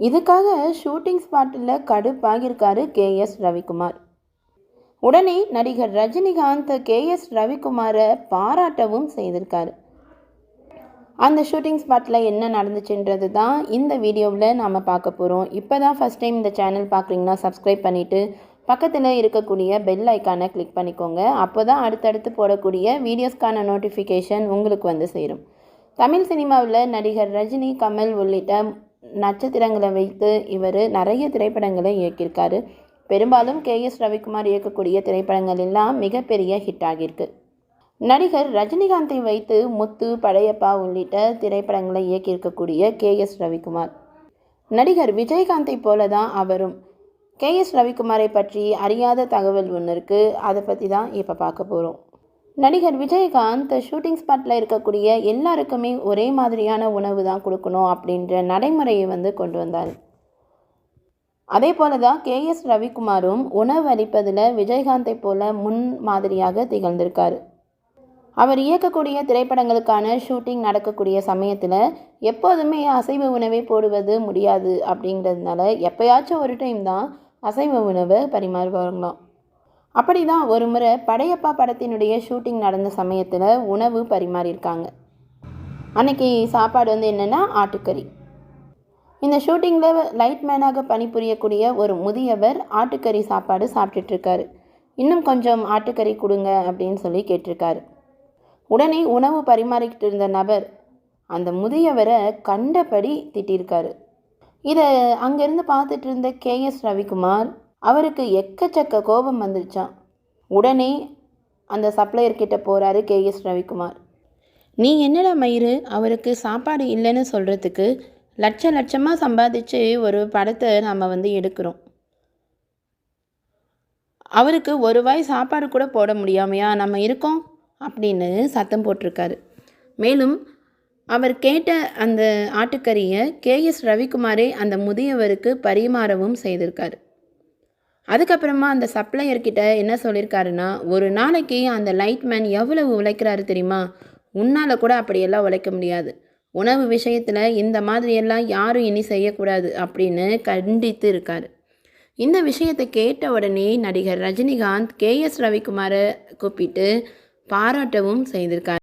இதுக்காக ஷூட்டிங் ஸ்பாட்டில் கடுப்பாகியிருக்காரு K S Ravikumar. உடனே நடிகர் ரஜினிகாந்த் கே எஸ் ரவிக்குமாரை பாராட்டவும் செய்திருக்காரு. அந்த ஷூட்டிங் ஸ்பாட்டில் என்ன நடந்துச்சுன்றது தான் இந்த வீடியோவில் நாம் பார்க்க போகிறோம் இப்போ தான் ஃபஸ்ட் டைம் இந்த சேனல் பார்க்குறீங்கன்னா சப்ஸ்கிரைப் பண்ணிவிட்டு பக்கத்தில் இருக்கக்கூடிய பெல் ஐக்கானை கிளிக் பண்ணிக்கோங்க. அப்போ தான் அடுத்தடுத்து போடக்கூடிய வீடியோஸ்க்கான நோட்டிஃபிகேஷன் உங்களுக்கு வந்து சேரும். தமிழ் சினிமாவில் நடிகர் ரஜினி கமல் உள்ளிட்ட நட்சத்திரங்களை வைத்து இவர் நிறைய திரைப்படங்களை இயக்கியிருக்காரு. பெரும்பாலும் கே. எஸ். ரவிக்குமார் இயக்கக்கூடிய திரைப்படங்கள் எல்லாம் மிகப்பெரிய ஹிட் ஆகியிருக்கு. நடிகர் ரஜினிகாந்தை வைத்து முத்து படையப்பா உள்ளிட்ட திரைப்படங்களை இயக்கியிருக்கக்கூடிய கே. எஸ். ரவிக்குமார். நடிகர் விஜயகாந்தை போல தான் அவரும். கே. எஸ். ரவிக்குமாரை பற்றி அறியாத தகவல் ஒன்று இருக்குது அதை பற்றி தான் இப்போ பார்க்க போகிறோம் நடிகர் விஜயகாந்த் ஷூட்டிங் ஸ்பாட்டில் இருக்கக்கூடிய எல்லாருக்குமே ஒரே மாதிரியான உணவு தான் கொடுக்கணும் அப்படின்ற நடைமுறையை வந்து கொண்டு வந்தார். அதே போல தான் கே எஸ் ரவிக்குமாரும் உணவு அளிப்பதில் விஜயகாந்தை போல முன் மாதிரியாக திகழ்ந்திருக்கார். அவர் இயக்கக்கூடிய திரைப்படங்களுக்கான ஷூட்டிங் நடக்கக்கூடிய சமயத்தில் எப்போதுமே அசைவ உணவை போடுவது முடியாது அப்படிங்கிறதுனால எப்பயாச்சும் ஒரு டைம் தான் அசைவ உணவை பரிமாறுவாங்களாம். அப்படி தான் ஒரு முறை படையப்பா படத்தினுடைய ஷூட்டிங் நடந்த சமயத்தில் உணவு பரிமாறியிருக்காங்க. அன்னைக்கு சாப்பாடு வந்து என்னென்னா ஆட்டுக்கறி. இந்த ஷூட்டிங்கில் லைட்மேனாக பணிபுரியக்கூடிய ஒரு முதியவர் ஆட்டுக்கறி சாப்பாடு சாப்பிட்டுட்ருக்காரு. இன்னும் கொஞ்சம் ஆட்டுக்கறி கொடுங்க அப்படின்னு சொல்லி கேட்டிருக்காரு. உடனே உணவு பரிமாறிக்கிட்டு இருந்த நபர் அந்த முதியவரை கண்டபடி திட்டியிருக்காரு. இதை அங்கேருந்து பார்த்துட்டு இருந்த கே எஸ் ரவிக்குமார் அவருக்கு எக்கச்சக்க கோபம் வந்துருச்சான் உடனே அந்த சப்ளையர் கிட்ட போகிறாரு கே எஸ் ரவிக்குமார். நீ என்னடா மயிறு? அவருக்கு சாப்பாடு இல்லைன்னு சொல்கிறதுக்கு லட்ச லட்சமாக சம்பாதிச்சு ஒரு படத்தை நம்ம வந்து எடுக்கிறோம். அவருக்கு ஒரு வாய் சாப்பாடு கூட போட முடியாமையா? நம்ம இருக்கோம் அப்படின்னு சத்தம் போட்டிருக்காரு. மேலும் அவர் கேட்ட அந்த ஆட்டுக்கறியை கே எஸ் ரவிக்குமாரே அந்த முதியவருக்கு பரிமாறவும் செய்திருக்காரு. அதுக்கப்புறமா அந்த சப்ளையர்கிட்ட என்ன சொல்லியிருக்காருன்னா ஒரு நாளைக்கு அந்த லைட்மேன் எவ்வளவு உழைக்கிறாரு தெரியுமா? உன்னால் கூட அப்படியெல்லாம் உழைக்க முடியாது. உணவு விஷயத்தில் இந்த மாதிரியெல்லாம் யாரும் இனி செய்யக்கூடாது அப்படின்னு கண்டித்து இருக்கார். இந்த விஷயத்தை கேட்ட உடனே நடிகர் ரஜினிகாந்த் கே எஸ் ரவிக்குமாரை கூப்பிட்டு பாராட்டவும் செய்திருக்கார்.